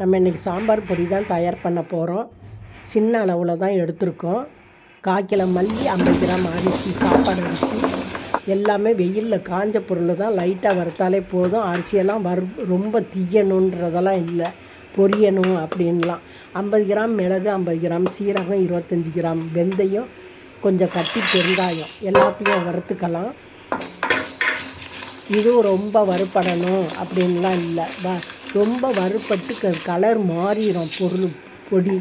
நம்ம இன்றைக்கி சாம்பார் பொடி தான் தயார் பண்ண போகிறோம் சின்ன அளவில் தான் எடுத்திருக்கோம். காய்க்கில மல்லி ஐம்பது கிராம் அரிசி சாப்பாடு அரிசி. எல்லாமே வெயிலில் காஞ்ச பொருள் தான் லைட்டாக வறுத்தாலே போதும். அரிசியெல்லாம் வறு ரொம்ப தீயணுன்றதெல்லாம் இல்லை. பொரியணும் அப்படின்லாம். ஐம்பது கிராம் மிளகு ஐம்பது கிராம் சீரகம் இருபத்தஞ்சி கிராம் வெந்தயம் கொஞ்சம் கட்டி பெருங்காயம். எல்லாத்தையும் வறுத்துக்கலாம். இதுவும் ரொம்ப வறுப்படணும் அப்படின்லாம் இல்லை. வ ரொம்ப வறுபட்டு கலர் மாறிடும் பொருள் பொடி.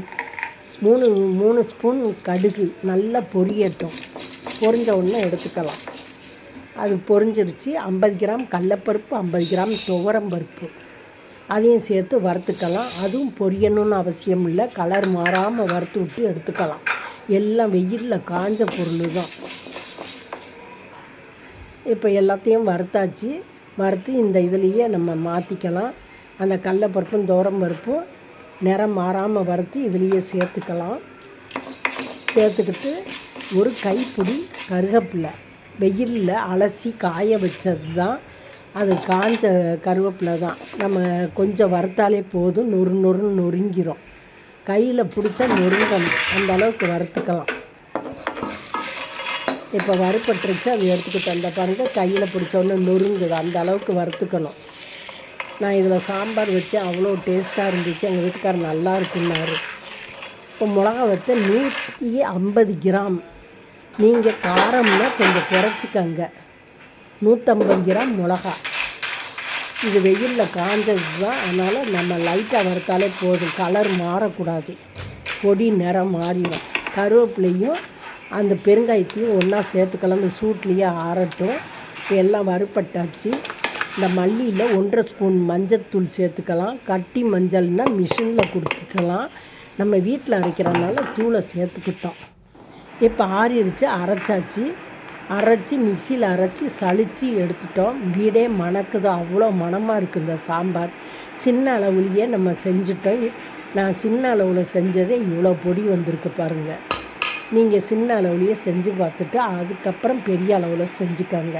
மூணு மூணு ஸ்பூன் கடுகு நல்லா பொரியட்டும். பொரிஞ்ச உடனே எடுத்துக்கலாம். அது பொரிஞ்சிருச்சு. ஐம்பது கிராம் கடலப்பருப்பு ஐம்பது கிராம் துவரம்பருப்பு அதையும் சேர்த்து வறுத்துக்கலாம். அதுவும் பொரியணும்னு அவசியம் இல்லை. கலர் மாறாமல் வறுத்து விட்டு எடுத்துக்கலாம். எல்லாம் வெயிலில் காஞ்ச பொருள் தான். இப்போ எல்லாத்தையும் வறுத்தாச்சு. வறுத்து இந்த இதுலேயே நம்ம மாற்றிக்கலாம் அந்த கடலப்பருப்பும் தோரம் பருப்பும் நிறம் மாறாமல் வறுத்து இதுலேயே சேர்த்துக்கலாம். சேர்த்துக்கிட்டு ஒரு கைப்பிடி கருகப்பில்லை வெயிலில் அலசி காய வச்சது தான் அது காஞ்ச கருவேப்பிலை தான். நம்ம கொஞ்சம் வறுத்தாலே போதும் நொறு நொறுன்னு நொறுங்கிறோம் கையில் பிடிச்சா நொறுங்கணும் அந்த அளவுக்கு வறுத்துக்கலாம். இப்போ வறுப்பட்டுருச்சு அது எடுத்துக்கிட்டு அந்த பாருங்க கையில் பிடிச்சோன்னு நொறுங்குது அந்த அளவுக்கு வறுத்துக்கணும். நான் இதில் சாம்பார் வச்சு அவ்வளோ டேஸ்ட்டாக இருந்துச்சு. எங்கள் வீட்டுக்காரர் நல்லா இருக்குன்னாரு. இப்போ மிளகா வச்சு நூற்றி ஐம்பது கிராம். நீங்கள் காரம்னா கொஞ்சம் குறைச்சிக்கங்க. நூற்றம்பது கிராம் மிளகா. இது வெயிலில் காஞ்சது தான். அதனால் நம்ம லைட்டாக வறுத்தாலே போதும். கலர் மாறக்கூடாது. பொடி நிறம் மாறிடும். கருவேப்பிலையும் அந்த பெருங்காயத்தையும் ஒன்றா சேர்த்துக்கலாம் இந்த சூட்லேயே ஆறட்டும். எல்லாம் வறுப்பட்டாச்சு இந்த மல்லியில் ஒன்றரை ஸ்பூன் மஞ்சத்தூள் சேர்த்துக்கலாம். கட்டி மஞ்சள்னால் மிஷினில் கொடுத்துக்கலாம். நம்ம வீட்டில் அரைக்கிறதுனால தூளை சேர்த்துக்கிட்டோம். இப்போ ஆறிடுச்சு அரைச்சாச்சு. அரைச்சி மிக்சியில் அரைச்சி சளிச்சு எடுத்துட்டோம். வீடே மணக்குது. அவ்வளோ மணமாக இருக்குது இந்த சாம்பார். சின்ன அளவுலேயே நம்ம செஞ்சுட்டோம். நான் சின்ன அளவில் செஞ்சதே இவ்வளோ பொடி வந்திருக்கு பாருங்கள் நீங்கள் சின்ன அளவுலேயே செஞ்சு பார்த்துட்டு அதுக்கப்புறம் பெரிய அளவில் செஞ்சுக்கோங்க.